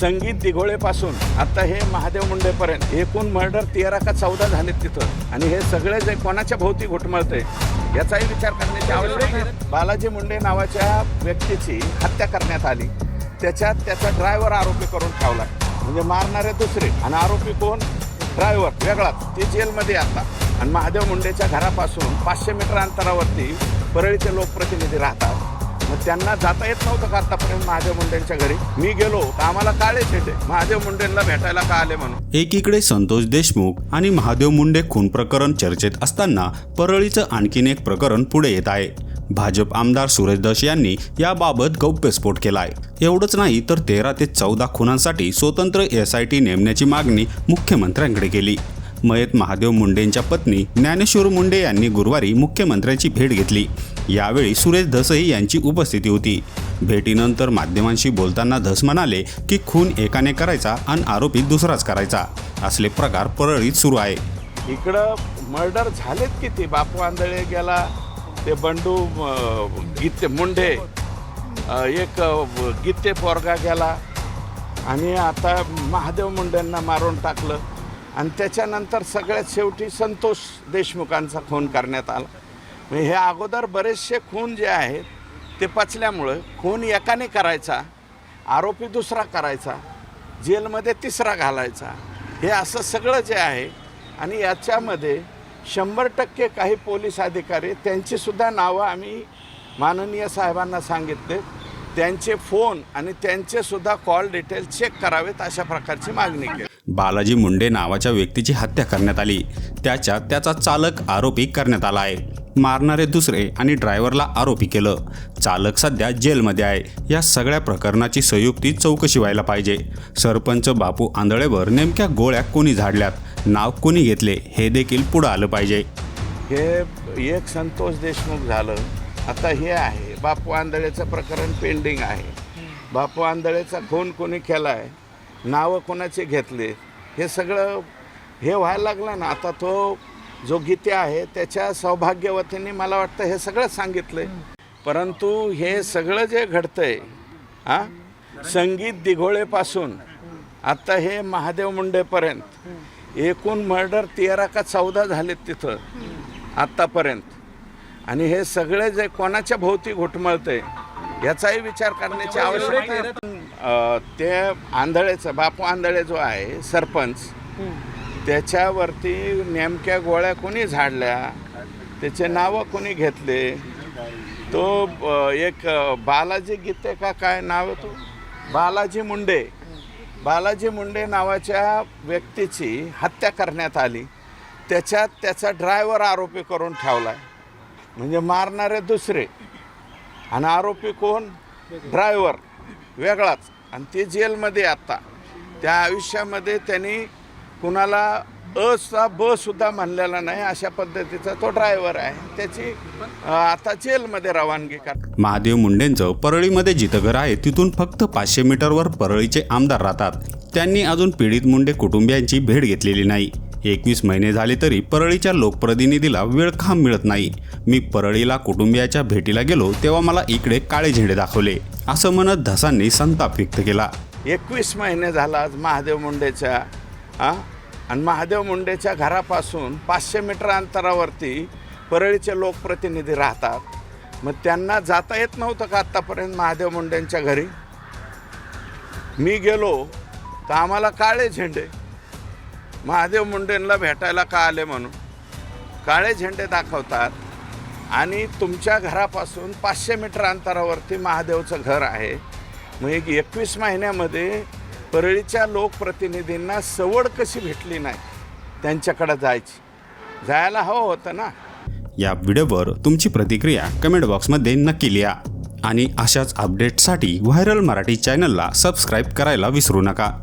संगीत दिघोळेपासून आता हे महादेव मुंडेपर्यंत एकूण मर्डर तेरा का चौदा झालेत तिथं. आणि हे सगळे जे कोणाच्या भोवती घुटमळते याचाही विचार करण्याची आवश्यकता आहे. बालाजी मुंडे नावाच्या व्यक्तीची हत्या करण्यात आली. त्याच्यात त्याचा ड्रायव्हर आरोपी करून ठेवला. म्हणजे मारणारे दुसरे आणि आरोपी कोण? ड्रायव्हर वेगळाच. ते जेलमध्ये आता. आणि महादेव मुंडेच्या घरापासून पाचशे मीटर अंतरावरती परळीचे लोकप्रतिनिधी राहतात. मग त्यांना जाता येत नव्हतं का आतापर्यंत महादेव मुंडेंच्या घरी. मी गेलो तर आम्हाला काळे येते. महादेव मुंडेंना भेटायला का आले म्हणून? एकीकडे संतोष देशमुख आणि महादेव मुंडे खून प्रकरण चर्चेत असताना परळीचं आणखीन एक प्रकरण पुढे येत आहे. भाजप आमदार सुरेश दश यांनी याबाबत गौप्यस्फोट केलाय. एवढंच नाही तर तेरा ते चौदा खुनांसाठी स्वतंत्र एस आय टी नेमण्याची मागणी मुख्यमंत्र्यांकडे केली. मयत महादेव मुंडेंच्या पत्नी ज्ञानेश्वर मुंडे यांनी गुरुवारी मुख्यमंत्र्यांची भेट घेतली. यावेळी सुरेश धसही यांची उपस्थिती होती. भेटीनंतर माध्यमांशी बोलताना धस म्हणाले की खून एकाने करायचा आणि आरोपी दुसराच करायचा. असले प्रकार परळीत सुरू आहे. इकडं मर्डर झालेत किती बापू आंधळे गेला ते बंडू गीते मुंडे एक गीते पोरगा गेला आणि आता महादेव मुंडेंना मारून टाकलं. आणि त्याच्यानंतर सगळ्यात शेवटी संतोष देशमुखांचा खून करण्यात आला. म्हणजे हे अगोदर बरेचसे खून जे आहेत ते पचल्यामुळं खून एकाने करायचा आरोपी दुसरा करायचा जेलमध्ये तिसरा घालायचा. हे असं सगळं जे आहे आणि याच्यामध्ये शंभर टक्के काही पोलीस अधिकारी त्यांचीसुद्धा नावं आम्ही माननीय साहेबांना सांगितले. त्यांचे फोन आणि त्यांचेसुद्धा कॉल डिटेल चेक करावेत अशा प्रकारची मागणी केली. बालाजी मुंडे नावाच्या व्यक्तीची हत्या करण्यात आली. त्याच्यात त्याचा चालक आरोपी करण्यात आला आहे. मारणारे दुसरे आणि ड्रायव्हरला आरोपी केलं. चालक सध्या जेलमध्ये आहे. या सगळ्या प्रकरणाची संयुक्ती चौकशी व्हायला पाहिजे. सरपंच बापू आंधळेवर नेमक्या गोळ्या कोणी झाडल्यात? नाव कोणी घेतले? हे देखील पुढं आलं पाहिजे. हे एक संतोष देशमुख झालं. आता हे आहे. बापू आंधळेचं प्रकरण पेंडिंग आहे. बापू आंधळेचा खून कोणी केला आहे नावं कोणाचे घेतले हे सगळं हे व्हायला लागलं ना आता तो जो गीते आहे त्याच्या सौभाग्यवतीने मला वाटतं हे सगळं सांगितलंय. परंतु हे सगळं जे घडतंय हां? संगीत दिघोळेपासून आता हे महादेव मुंडेपर्यंत एकूण मर्डर तेरा का चौदा झालेत तिथं आत्तापर्यंत आणि हे सगळे जे कोणाच्या भोवती घुटमळते याचाही विचार करण्याची आवश्यकता आहे. ते आंधळेचं बापू आंधळे जो आहे सरपंच त्याच्यावरती नेमक्या गोळ्या कोणी झाडल्या? त्याचे नावं कोणी घेतले? तो एक बालाजी गीते का काय नाव तो? बालाजी मुंडे. बालाजी मुंडे नावाच्या व्यक्तीची हत्या करण्यात आली. त्याच्यात त्याचा ड्रायव्हर आरोपी करून ठेवला आहे म्हणजे मारणारे दुसरे. आणि आरोपी कोण? ड्रायव्हर. वेगळाच. आणि ते जेलमध्ये आता. त्या आयुष्यामध्ये त्यांनी कुणाला असा ब सुद्धा म्हणलेला नाही अशा पद्धतीचा तो ड्रायव्हर आहे. त्याची आता जेलमध्ये रवानगी कर महादेव मुंडेंचं परळीमध्ये जिथं घर आहे तिथून फक्त पाचशे मीटरवर परळीचे आमदार राहतात. त्यांनी अजून पीडित मुंडे कुटुंबियांची भेट घेतलेली नाही. एकवीस महिने झाले तरी परळीच्या लोकप्रतिनिधीला वेळ खांब मिळत नाही. मी परळीला कुटुंबियाच्या भेटीला गेलो तेव्हा मला इकडे काळे झेंडे दाखवले असं म्हणत धसांनी संताप व्यक्त केला. एकवीस महिने झाला आज महादेव मुंडेच्या आणि महादेव मुंडेच्या घरापासून पाचशे मीटर अंतरावरती परळीचे लोकप्रतिनिधी राहतात. मग त्यांना जाता येत नव्हतं का आत्तापर्यंत महादेव मुंडेंच्या घरी? मी गेलो तर आम्हाला काळे झेंडे महादेव मुंडेंना भेटायला का आले म्हणून? काळे झेंडे दाखवतात आणि तुमच्या घरापासून पाचशे मीटर अंतरावरती महादेवचं घर आहे. मग एक एकवीस महिन्यामध्ये परळीच्या लोकप्रतिनिधींना सवड कशी भेटली नाही त्यांच्याकडं जायची. जायला हवं होतं ना? या व्हिडिओवर तुमची प्रतिक्रिया कमेंट बॉक्समध्ये नक्की लिहा. आणि अशाच अपडेटसाठी व्हायरल मराठी चॅनलला सबस्क्राईब करायला विसरू नका.